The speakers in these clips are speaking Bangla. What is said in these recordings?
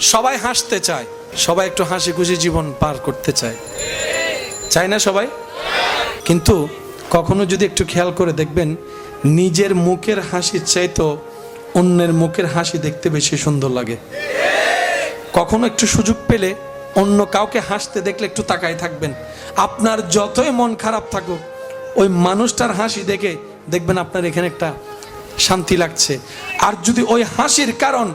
সবাই হাসতে চায়, সবাই একটু হাসি খুশি জীবন পার করতে চায়। চায় না সবাই? কিন্তু কখনো যদি একটু খেয়াল করে দেখবেন, নিজের মুখের হাসির চাইতো অন্যের মুখের হাসি দেখতে বেশি সুন্দর লাগে। কখনো একটু সুযোগ পেলে অন্য কাউকে হাসতে দেখলে একটু তাকায় থাকবেন। আপনার যতই মন খারাপ থাকুক, ওই মানুষটার হাসি দেখে দেখবেন আপনার এখানে একটা শান্তি লাগছে। আর যদি ওই হাসির কারণ,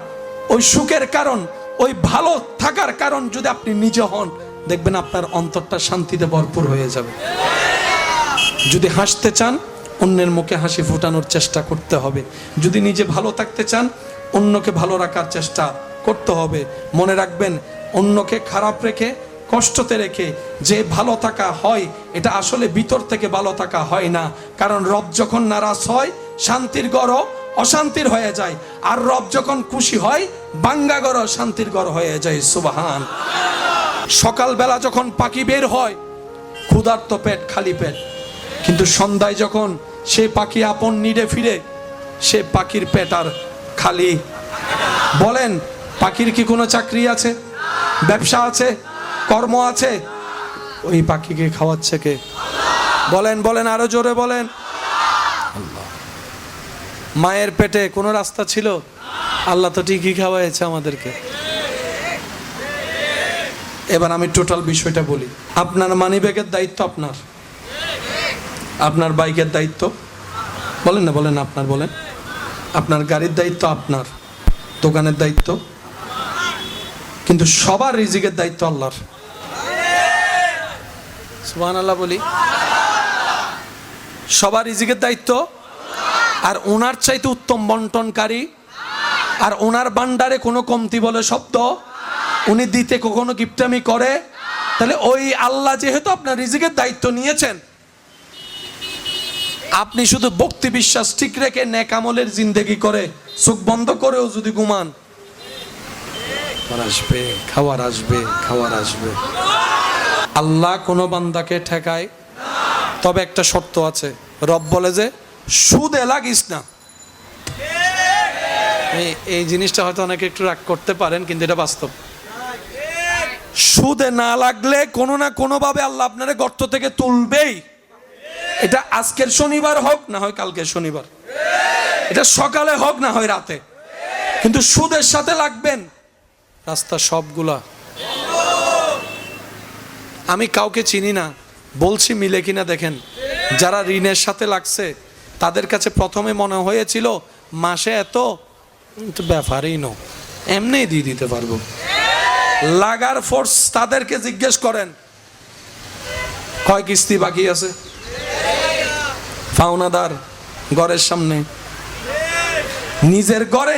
ওই সুখের কারণ ওই ভালো থাকার কারণ যদি আপনি নিজে হন, দেখবেন আপনার অন্তরটা শান্তিতে ভরপুর হয়ে যাবে। যদি হাসতে চান, অন্যের মুখে হাসি ফোটানোর চেষ্টা করতে হবে। যদি নিজে ভালো থাকতে চান, অন্যকে ভালো রাখার চেষ্টা করতে হবে। মনে রাখবেন, অন্যকে খারাপ রেখে, কষ্টতে রেখে যে ভালো থাকা হয়, এটা আসলে ভিতর থেকে ভালো থাকা হয় না। কারণ রব যখন নারাজ হয়, শান্তির গড় অশান্তির হয়ে যায়। আর রব যখন খুশি হয় বাঙ্গা গড় শান্তির গড় হয়ে যায়। সুবাহান। সকালবেলা যখন পাখি বের হয়, ক্ষুধার্ত পেট, খালি পেট। কিন্তু সন্ধ্যায় যখন সে পাখি আপন নিড়ে ফিরে, সে পাখির পেট আর খালি। বলেন, পাখির কি কোনো চাকরি আছে? ব্যবসা আছে? কর্ম আছে? ওই পাখিকে খাওয়াচ্ছে কে? বলেন বলেন, আরও জোরে বলেন। মায়ের পেটে কোনো রাস্তা ছিল? আল্লাহ তো ঠিকই খাওয়াইছে আমাদেরকে। এবার আমি টোটাল বিষয়টা বলি। আপনার মানিব্যাগের দায়িত্ব আপনার। আপনার বাইকের দায়িত্ব। বলেন না, বলেন আপনার বলেন। আপনার গাড়ির দায়িত্ব আপনার, দোকানের দায়িত্ব। কিন্তু সবার রিজিকের দায়িত্ব আল্লাহর। সুবহান আল্লাহ বলি। সবার রিজিকের দায়িত্ব আর ওনার চাইতে উত্তম বন্টনকারী। আর ওনার বান্ডারে কোনো কমতি বলে শব্দ। উনি দিতে কখনো গিফটামি করে। তাহলে ওই আল্লাহ যেহেতু আপনার রিজিকের দায়িত্ব নিয়েছেন আপনি শুধু ভক্তি বিশ্বাস ঠিক রেখে নেকামলের জিন্দেগি করে চোখ বন্ধ করেও যদি ঘুমান। আসবে খাবার আসবে খাবার আসবে। আল্লাহ কোনো বান্দাকে ঠেকায়। তবে একটা শর্ত আছে রব বলে যে সুদে লাগিস না। এই- জিনিসটা হয়তো অনেকে একটু রাগ করতে পারেন কিন্তু এটা বাস্তব। সুদে না লাগলে কোনো না কোনোভাবে আল্লাহ আপনারে গর্ত থেকে তুলবেই। এটা আজকের শনিবার হোক না হয় কালকের শনিবার। এটা সকালে হোক না হয় রাতে। কিন্তু সুদের সাথে লাগবেন। রাস্তা সবগুলা। আমি কাউকে চিনি না। বলছি মিলে কিনা দেখেন। যারা ঋণের সাথে লাগছে তাদের কাছে প্রথমে মনে হয়েছিল, মাসে এত ব্যাপারই নো এমনি দিয়ে দিতে পারব। লাগার ফোর্স তাদেরকে জিজ্ঞেস করেন, কয় কিস্তি বাকি আছে? ফাওনাদার, ঘরের সামনে। নিজের ঘরে